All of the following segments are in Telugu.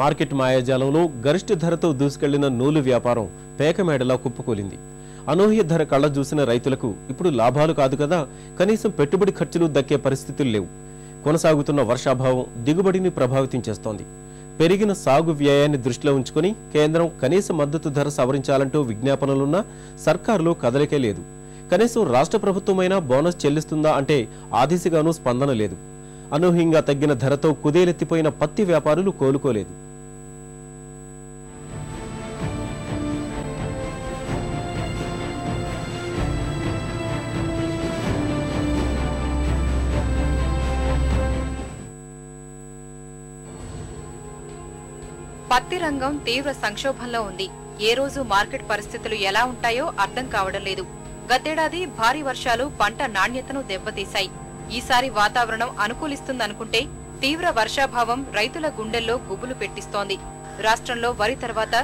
మార్కెట్ మాయాజాలంలో గరిష్ట ధరతో దూసుకెళ్ళిన నూలు వ్యాపారం పేకమేడలా కుప్పకూలింది. అనూహ్య ధర కళ్ళ చూసిన రైతులకు ఇప్పుడు లాభాలు కాదు కదా కనీసం పెట్టుబడి ఖర్చులు దక్కే పరిస్థితులు లేవు. కొనసాగుతున్న వర్షాభావం దిగుబడిని ప్రభావితం చేస్తోంది. పెరిగిన సాగు వ్యయాన్ని దృష్టిలో ఉంచుకొని కేంద్రం కనీస మద్దతు ధర సవరించాలంటూ విజ్ఞాపనలున్నా సర్కారులో కదలికే లేదు. కనీసం రాష్ట్ర ప్రభుత్వమైనా బోనస్ చెల్లిస్తుందా అంటే ఆ దిశగానూ స్పందన లేదు. అనూహ్యంగా తగ్గిన ధరతో కుదేలెత్తిపోయిన పత్తి వ్యాపారులు కోలుకోలేదు. పత్తి రంగం తీవ్ర సంక్షోభంలో ఉంది. ఏ రోజు మార్కెట్ పరిస్థితులు ఎలా ఉంటాయో అర్థం కావడం లేదు. గతేడాది భారీ వర్షాలు పంట నాణ్యతను దెబ్బతీశాయి. ఈసారి వాతావరణం అనుకూలిస్తుందనుకుంటే తీవ్ర వర్షాభావం రైతుల గుండెల్లో గుబులు పెట్టిస్తోంది. రాష్ట్రంలో వరి తర్వాత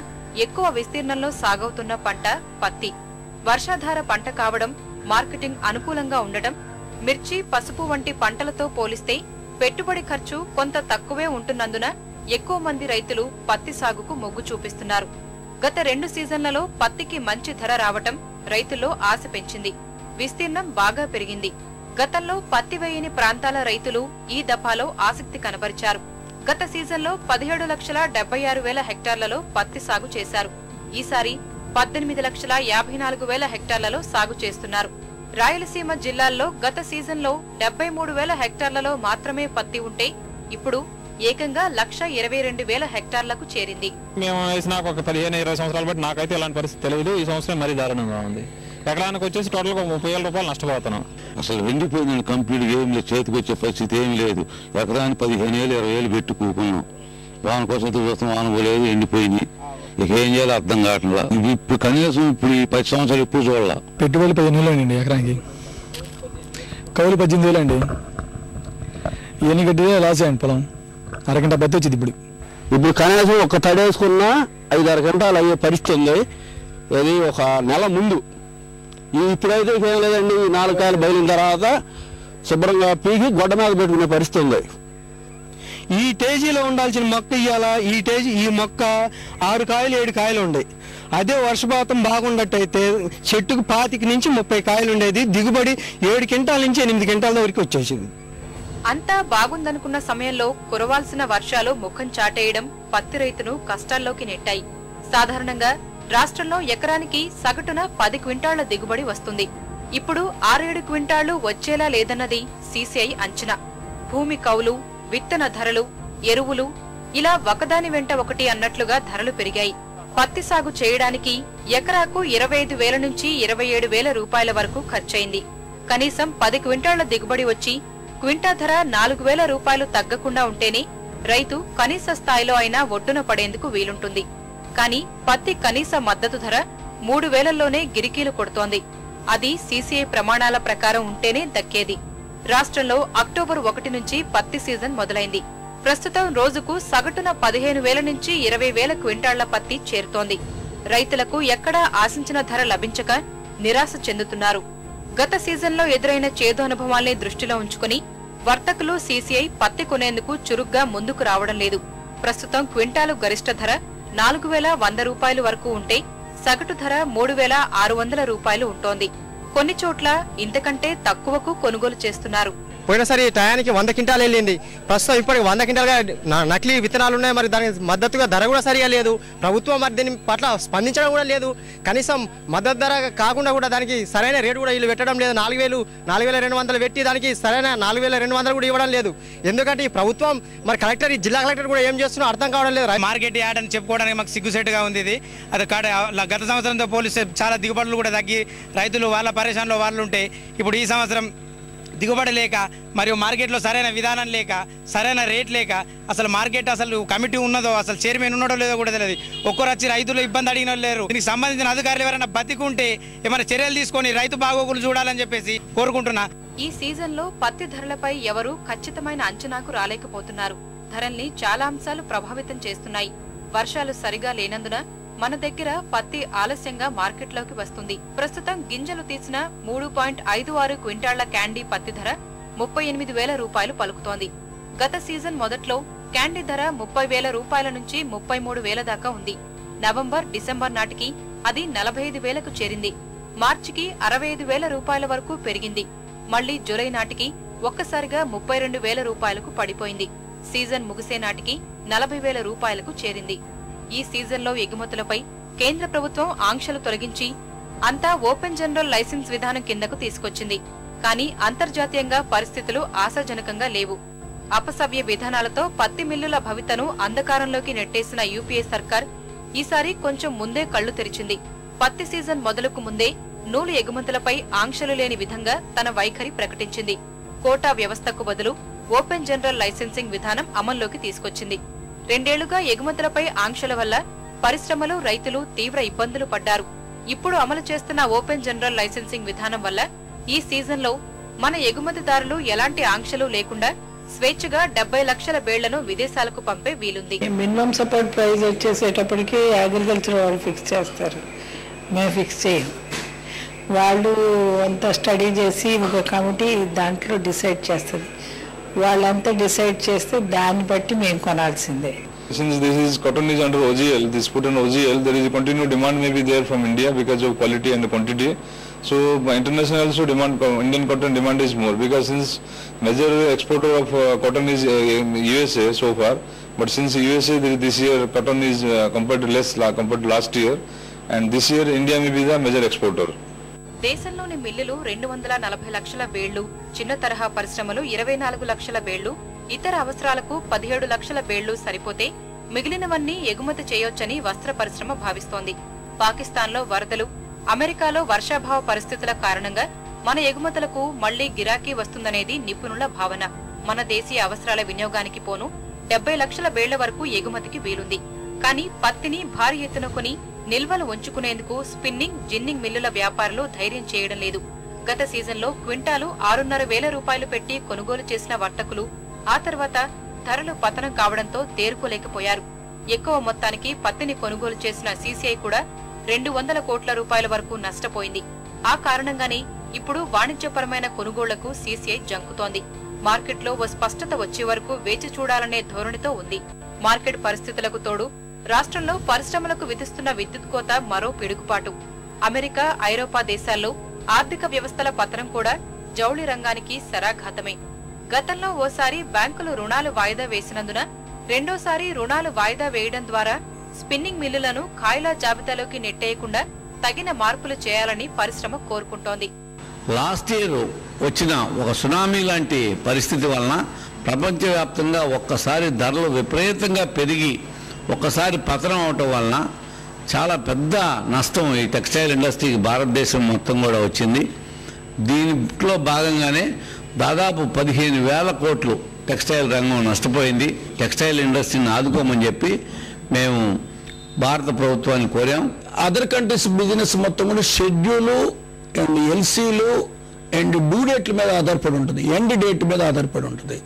ఎక్కువ విస్తీర్ణంలో సాగవుతున్న పంట పత్తి. వర్షాధార పంట కావడం మార్కెటింగ్ అనుకూలంగా ఉండటం మిర్చి పసుపు వంటి పంటలతో పోలిస్తే పెట్టుబడి ఖర్చు కొంత తక్కువే ఉంటున్నందున ఎక్కువ మంది రైతులు పత్తి సాగుకు మొగ్గు చూపిస్తున్నారు. గత రెండు సీజన్లలో పత్తికి మంచి ధర రావటం రైతుల్లో ఆశ పెంచింది. విస్తీర్ణం బాగా పెరిగింది. గతంలో పత్తి వేయని ప్రాంతాల రైతులు ఈ దఫాలో ఆసక్తి కనబరిచారు. గత సీజన్లో పదిహేడు లక్షల డెబ్బై ఆరు వేల హెక్టార్లలో పత్తి సాగు చేశారు. ఈసారి పద్దెనిమిది లక్షల యాభై నాలుగు వేల హెక్టార్లలో సాగు చేస్తున్నారు. రాయలసీమ జిల్లాల్లో గత సీజన్లో డెబ్బై మూడు వేల హెక్టార్లలో మాత్రమే పత్తి ఉంటే ఇప్పుడు ఏకంగా లక్ష ఇరవై రెండు వేల హెక్టార్లకు చేరింది. మేము వేసినాక ఒక పదిహేను ఇరవై సంవత్సరాలు బట్టి నాకైతే ఇలాంటి పరిస్థితి తెలియదు. ఈ సంవత్సరం మరీ దారుణంగా ఉంది. ఎకరానికి వచ్చేసి టోటల్గా ముప్పై వేల రూపాయలు నష్టపోతున్నాం. అసలు వెండిపోయిందని కంప్లీట్ ఏం లేదు చేతికి వచ్చే పరిస్థితి ఏం లేదు. ఎకరానికి పదిహేను వేలు ఇరవై వేలు పెట్టి కూకున్నాం. వాన కోసం చూస్తాం వాన పోలేదు ఎండిపోయింది. ఇక ఏం చేయాలో అర్థం కావట్లా. ఇది ఇప్పుడు కనీసం ఇప్పుడు ఈ పది సంవత్సరాలు ఇప్పుడు చూడాల? పెట్టుబడి పదిహేను వేలు అండి ఎకరానికి. కౌలు పద్దెనిమిది వేలు అండి. ఇవన్నీ కట్టితే లాస్ అయ్యండి పొలం. అరగంట బతి వచ్చింది ఇప్పుడు. ఇప్పుడు కనీసం ఒక తడేసుకున్నా ఐదారు గంటలు అయ్యే పరిస్థితి ఉంది. అది ఒక నెల ముందు. ఇప్పుడైతే ఏం లేదండి ఈ నాలుగు కాయలు బయలిన తర్వాత శుభ్రంగా పీకి గొడ్డ మీద పెట్టుకునే పరిస్థితి ఉంది. ఈ టేజీలో ఉండాల్సిన మొక్క ఇయ్యాల? ఈ టేజీ ఈ మొక్క ఆరు కాయలు ఏడు కాయలు ఉండే. అదే వర్షపాతం బాగున్నట్టయితే చెట్టుకు పాతికి నుంచి ముప్పై కాయలు ఉండేది. దిగుబడి ఏడు క్వింటాల నుంచి ఎనిమిది క్వింటాల వరకు వచ్చేసింది. అంతా బాగుందనుకున్న సమయంలో కురవాల్సిన వర్షాలు ముఖం చాటేయడం పత్తి రైతును కష్టాల్లోకి నెట్టాయి. సాధారణంగా రాష్ట్రంలో ఎకరానికి సగటున పది క్వింటాళ్ళ దిగుబడి వస్తుంది. ఇప్పుడు ఆరేడు క్వింటాళ్ళు వచ్చేలా లేదన్నది సీసీఐ అంచనా. భూమి కౌలు విత్తన ధరలు ఎరువులు ఇలా ఒకదాని వెంట ఒకటి అన్నట్లుగా ధరలు పెరిగాయి. పత్తి సాగు చేయడానికి ఎకరాకు ఇరవై ఐదు వేల నుంచి ఇరవై ఏడు వేల రూపాయల వరకు ఖర్చయింది. కనీసం పది క్వింటాళ్ళ దిగుబడి వచ్చి క్వింటా ధర నాలుగు వేల రూపాయలు తగ్గకుండా ఉంటేనే రైతు కనీస స్థాయిలో అయినా ఒడ్డున పడేందుకు వీలుంటుంది. కానీ పత్తి కనీస మద్దతు ధర మూడు వేలల్లోనే గిరికీలు కొడుతోంది. అది సీసీఐ ప్రమాణాల ప్రకారం ఉంటేనే దక్కేది. రాష్ట్రంలో అక్టోబర్ ఒకటి నుంచి పత్తి సీజన్ మొదలైంది. ప్రస్తుతం రోజుకు సగటున పదిహేను వేల నుంచి ఇరవై వేల క్వింటాళ్ళ పత్తి చేరుతోంది. రైతులకు ఎక్కడా ఆశించిన ధర లభించక నిరాశ చెందుతున్నారు. గత సీజన్లో ఎదురైన చేదు అనుభవాల్ని దృష్టిలో ఉంచుకుని వర్తకులు సీసీఐ పత్తి కొనేందుకు చురుగ్గా ముందుకు రావడం లేదు. ప్రస్తుతం క్వింటాలు గరిష్ట ధర నాలుగు వేల వంద రూపాయలు వరకు ఉంటే సగటు ధర మూడు వేల ఆరు వందల రూపాయలు ఉంటోంది. కొన్ని చోట్ల ఇంతకంటే తక్కువకు కొనుగోలు చేస్తున్నారు. పోయినసారి టయానికి వంద క్వింటాలు వెళ్ళింది. ప్రస్తుతం ఇప్పటికి వంద క్వింటాలుగా నకిలీ విత్తనాలు ఉన్నాయి. మరి దానికి మద్దతుగా ధర కూడా సరిగా లేదు. ప్రభుత్వం మరి దీని పట్ల స్పందించడం కూడా లేదు. కనీసం మద్దతు ధర కాకుండా కూడా దానికి సరైన రేటు కూడా వీళ్ళు పెట్టడం లేదు. నాలుగు వేలు నాలుగు వేల రెండు వందలు పెట్టి దానికి సరైన నాలుగు వేల రెండు వందలు కూడా ఇవ్వడం లేదు. ఎందుకంటే ఈ ప్రభుత్వం మరి కలెక్టర్ ఈ జిల్లా కలెక్టర్ కూడా ఏం చేస్తున్నా అర్థం కావడం లేదు. మార్కెట్ యాడ్ అని చెప్పుకోవడానికి మాకు సిగ్గుసేటుగా ఉంది ఇది. అది కాడ గత సంవత్సరంతో పోలిస్తే చాలా దిగుబడులు కూడా తగ్గి రైతులు వాళ్ళ పరిశ్రమలో వాళ్ళు ఉంటే ఇప్పుడు ఈ సంవత్సరం దిగుబడి లేక మరియు మార్కెట్లో సరైన విధానం లేక సరైన రేట్ లేక అసలు మార్కెట్ అసలు కమిటీ ఉన్నదో అసలు చైర్మన్ ఉన్నాడో లేదో కూడా తెలియదు. ఒక్కరు వచ్చి రైతులు ఇబ్బంది అడిగిన లేరు. దీనికి సంబంధించిన అధికారులు ఎవరైనా బతికుంటే ఏమైనా చర్యలు తీసుకొని రైతు బాగోగులు చూడాలని చెప్పేసి కోరుకుంటున్నా. ఈ సీజన్లో పత్తి ధరలపై ఎవరూ ఖచ్చితమైన అంచనాకు రాలేకపోతున్నారు. ధరల్ని చాలా అంశాలు ప్రభావితం చేస్తున్నాయి. వర్షాలు సరిగా లేనందున మన దగ్గర పత్తి ఆలస్యంగా మార్కెట్లోకి వస్తుంది. ప్రస్తుతం గింజలు తీసిన మూడు పాయింట్ ఐదు ఆరు క్వింటాళ్ళ క్యాండీ పత్తి ధర ముప్పై ఎనిమిది వేల రూపాయలు పలుకుతోంది. గత సీజన్ మొదట్లో క్యాండీ ధర ముప్పై వేల రూపాయల నుంచి ముప్పై మూడు వేల దాకా ఉంది. నవంబర్ డిసెంబర్ నాటికి అది నలభై ఐదు వేలకు చేరింది. మార్చికి అరవై ఐదు వేల రూపాయల వరకు పెరిగింది. మళ్ళీ జులై నాటికి ఒక్కసారిగా ముప్పై రెండు వేల రూపాయలకు పడిపోయింది. సీజన్ ముగిసే నాటికి నలభై వేల రూపాయలకు చేరింది. ఈ సీజన్లో ఎగుమతులపై కేంద్ర ప్రభుత్వం ఆంక్షలు తొలగించి అంతా ఓపెన్ జనరల్ లైసెన్స్ విధానం కిందకు తీసుకొచ్చింది. కానీ అంతర్జాతీయంగా పరిస్థితులు ఆశాజనకంగా లేవు. అపసవ్య విధానాలతో పత్తి మిల్లుల భవితను అంధకారంలోకి నెట్టేసిన యూపీఏ సర్కార్ ఈసారి కొంచెం ముందే కళ్ళు తెరిచింది. పత్తి సీజన్ మొదలుకు ముందే నూలు ఎగుమతులపై ఆంక్షలు లేని విధంగా తన వైఖరి ప్రకటించింది. కోటా వ్యవస్థకు బదులు ఓపెన్ జనరల్ లైసెన్సింగ్ విధానం అమల్లోకి తీసుకొచ్చింది. రెండేళ్ళుగా ఎగుమతులపై ఆంక్షల వల్ల పరిశ్రమలు రైతులు తీవ్ర ఇబ్బందులు పడ్డారు. ఇప్పుడు అమలు చేస్తున్న ఓపెన్ జనరల్ లైసెన్సింగ్ విధానం వల్ల ఈ సీజన్లో మన ఎగుమతిదారులు ఎలాంటి ఆంక్షలు లేకుండా స్వేచ్ఛగా డెబ్బై లక్షల బేళ్ళను విదేశాలకు పంపే వీలుంది. మినిమం సపోర్ట్ ప్రైస్ వచ్చేసేటప్పటికి అగ్రికల్చర్ వాళ్ళు ఫిక్స్ చేస్తారు. మేము ఫిక్స్ చేయం. వాళ్ళు అంతా స్టడీ చేసి ఒక కమిటీ దాంట్లో డిసైడ్ చేస్తుంది. వాళ్ళంతా డిసైడ్ చేస్తే దాన్ని బట్టి మేము కొనాల్సిందే Since this is cotton is under OGL, this put on OGL, there is a continued demand may be there from India because of quality and quantity. So by international also demand, Indian cotton demand is more because since major exporter of uh, cotton is uh, USA so far, but since USA there- this year cotton is uh, compared to less la- compared to last year, and this year India may be the major exporter. దేశంలోని మిల్లులు రెండు వందల నలభై లక్షల బేళ్ళు చిన్న తరహా పరిశ్రమలు ఇరవై నాలుగు లక్షల బేళ్ళు ఇతర అవసరాలకు పదిహేడు లక్షల వేళ్ళు సరిపోతే మిగిలినవన్నీ ఎగుమతి చేయొచ్చని వస్త్ర పరిశ్రమ భావిస్తోంది. పాకిస్తాన్లో వరదలు అమెరికాలో వర్షాభావ పరిస్థితుల కారణంగా మన ఎగుమతులకు మళ్ళీ గిరాకీ వస్తుందనేది నిపుణుల భావన. మన దేశీయ అవసరాల వినియోగానికి పోను డెబ్బై లక్షల బేళ్ళ వరకు ఎగుమతికి వీలుంది. కానీ పత్తిని భారీ ఎత్తున కొని నిల్వలు ఉంచుకునేందుకు స్పిన్నింగ్ జిన్నింగ్ మిల్లుల వ్యాపారులు ధైర్యం చేయడం లేదు. గత సీజన్లో క్వింటాలు ఆరున్నర వేల రూపాయలు పెట్టి కొనుగోలు చేసిన వర్తకులు ఆ తర్వాత ధరలు పతనం కావడంతో తేరుకోలేకపోయారు. ఎక్కువ మొత్తానికి పత్తిని కొనుగోలు చేసిన సీసీఐ కూడా రెండు వందల కోట్ల రూపాయల వరకు నష్టపోయింది. ఆ కారణంగానే ఇప్పుడు వాణిజ్యపరమైన కొనుగోళ్ళకు సీసీఐ జంకుతోంది. మార్కెట్లో ఓ స్పష్టత వచ్చే వరకు వేచి చూడాలనే ధోరణితో ఉంది. మార్కెట్ పరిస్థితులకు తోడు రాష్ట్రంలో పరిశ్రమలకు విధిస్తున్న విద్యుత్ కోత మరో పిడుగుపాటు. అమెరికా ఐరోపా దేశాల్లో ఆర్థిక వ్యవస్థల పతనం కూడా జౌళి రంగానికి సరాఘాతమే గతంలో ఓసారి బ్యాంకులు రుణాలు వాయిదా వేసినందున రెండోసారి రుణాలు వాయిదా వేయడం ద్వారా స్పిన్నింగ్ మిల్లులను ఖాయిలా జాబితాలోకి నెట్టేయకుండా తగిన మార్పులు చేయాలని పరిశ్రమ కోరుకుంటోంది. లాస్ట్ ఇయర్ వచ్చిన ఒక సునామీ లాంటి పరిస్థితి వలన ప్రపంచవ్యాప్తంగా ఒక్కసారి ధరలు విపరీతంగా పెరిగి ఒక్కసారి పతనం అవటం వలన చాలా పెద్ద నష్టం ఈ టెక్స్టైల్ ఇండస్ట్రీకి భారతదేశం మొత్తం కూడా వచ్చింది. దీంట్లో భాగంగానే దాదాపు పదిహేను వేల కోట్లు టెక్స్టైల్ రంగం నష్టపోయింది. టెక్స్టైల్ ఇండస్ట్రీని ఆదుకోమని చెప్పి మేము భారత ప్రభుత్వాన్ని కోరాం. అదర్ కంట్రీస్ బిజినెస్ మొత్తం కూడా షెడ్యూలు అండ్ ఎల్సీలు అండ్ డ్యూ డేట్ల మీద ఆధారపడి ఉంటుంది. ఎండ్ డేట్ మీద ఆధారపడి ఉంటుంది.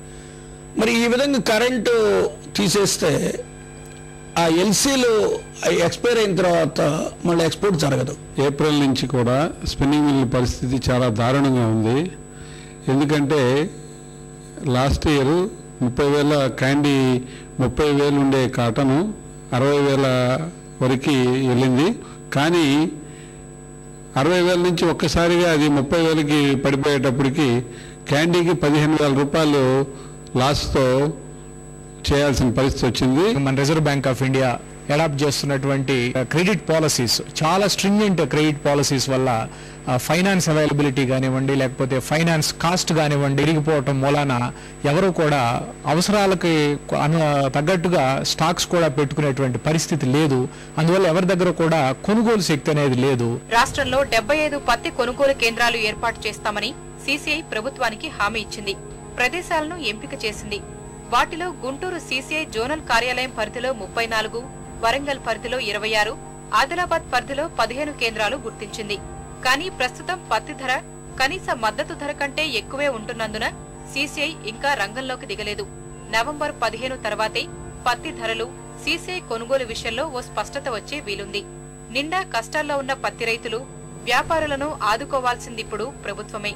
మరి ఈ విధంగా కరెంటు తీసేస్తే ఆ ఎల్సీలు ఎక్స్పైర్ అయిన తర్వాత మళ్ళీ ఎక్స్పోర్ట్ జరగదు. ఏప్రిల్ నుంచి కూడా స్పిన్నింగ్ మిల్ పరిస్థితి చాలా దారుణంగా ఉంది. ఎందుకంటే లాస్ట్ ఇయర్ ముప్పై వేల క్యాండీ ముప్పై వేలు ఉండే కాటను అరవై వేల వరకు వెళ్ళింది. కానీ అరవై వేల నుంచి ఒక్కసారిగా అది ముప్పై వేలకి పడిపోయేటప్పటికి క్యాండీకి పదిహేను వేల రూపాయలు లాస్తో చేయాల్సిన పరిస్థితి వచ్చింది. మన reserve bank of India adapt చేస్తున్నటువంటి క్రెడిట్ పాలసీస్ చాలా స్ట్రింజెంట్ క్రెడిట్ పాలసీస్ వల్ల ఫైనాన్స్ అవైలబిలిటీ కానివ్వండి లేకపోతే ఫైనాన్స్ కాస్ట్ కానివ్వండి పెరిగిపోవటం మూలాన ఎవరు కూడా అవసరాలకి అను తగ్గట్టుగా స్టాక్స్ కూడా పెట్టుకునేటువంటి పరిస్థితి లేదు. అందువల్ల ఎవరి దగ్గర కూడా కొనుగోలు శక్తి అనేది లేదు. రాష్ట్రంలో డెబ్బై ఐదు పత్తి కొనుగోలు కేంద్రాలు ఏర్పాటు చేస్తామని సీసీఐ ప్రభుత్వానికి హామీ ఇచ్చింది. ప్రదేశాలను ఎంపిక చేసింది. వాటిలో గుంటూరు సీసీఐ జోనల్ కార్యాలయం పరిధిలో ముప్పై నాలుగు వరంగల్ పరిధిలో ఇరవై ఆరు ఆదిలాబాద్ పరిధిలో పదిహేను కేంద్రాలు గుర్తించింది. కానీ ప్రస్తుతం పత్తి ధర కనీస మద్దతు ధర కంటే ఎక్కువే ఉంటున్నందున సీసీఐ ఇంకా రంగంలోకి దిగలేదు. నవంబర్ పదిహేను తర్వాతే పత్తి ధరలు సీసీఐ కొనుగోలు విషయంలో ఓ స్పష్టత వచ్చే వీలుంది. నిండా కష్టాల్లో ఉన్న పత్తి రైతులు వ్యాపారులను ఆదుకోవాల్సిందిప్పుడు ప్రభుత్వమే.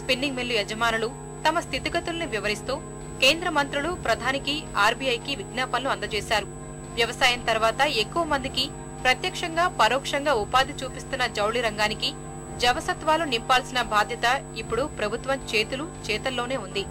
స్పిన్నింగ్ మిల్లు యజమానులు తమ స్థితిగతుల్ని వివరిస్తూ కేంద్ర మంత్రులు ప్రధానికి ఆర్బీఐకి విజ్ఞాపనలు అందజేశారు. వ్యవసాయం తర్వాత ఎక్కువ మందికి ప్రత్యక్షంగా పరోక్షంగా ఉపాధి చూపిస్తున్న జౌళి రంగానికి జవసత్వాలు నింపాల్సిన బాధ్యత ఇప్పుడు ప్రభుత్వం చేతులు చేతల్లోనే ఉంది.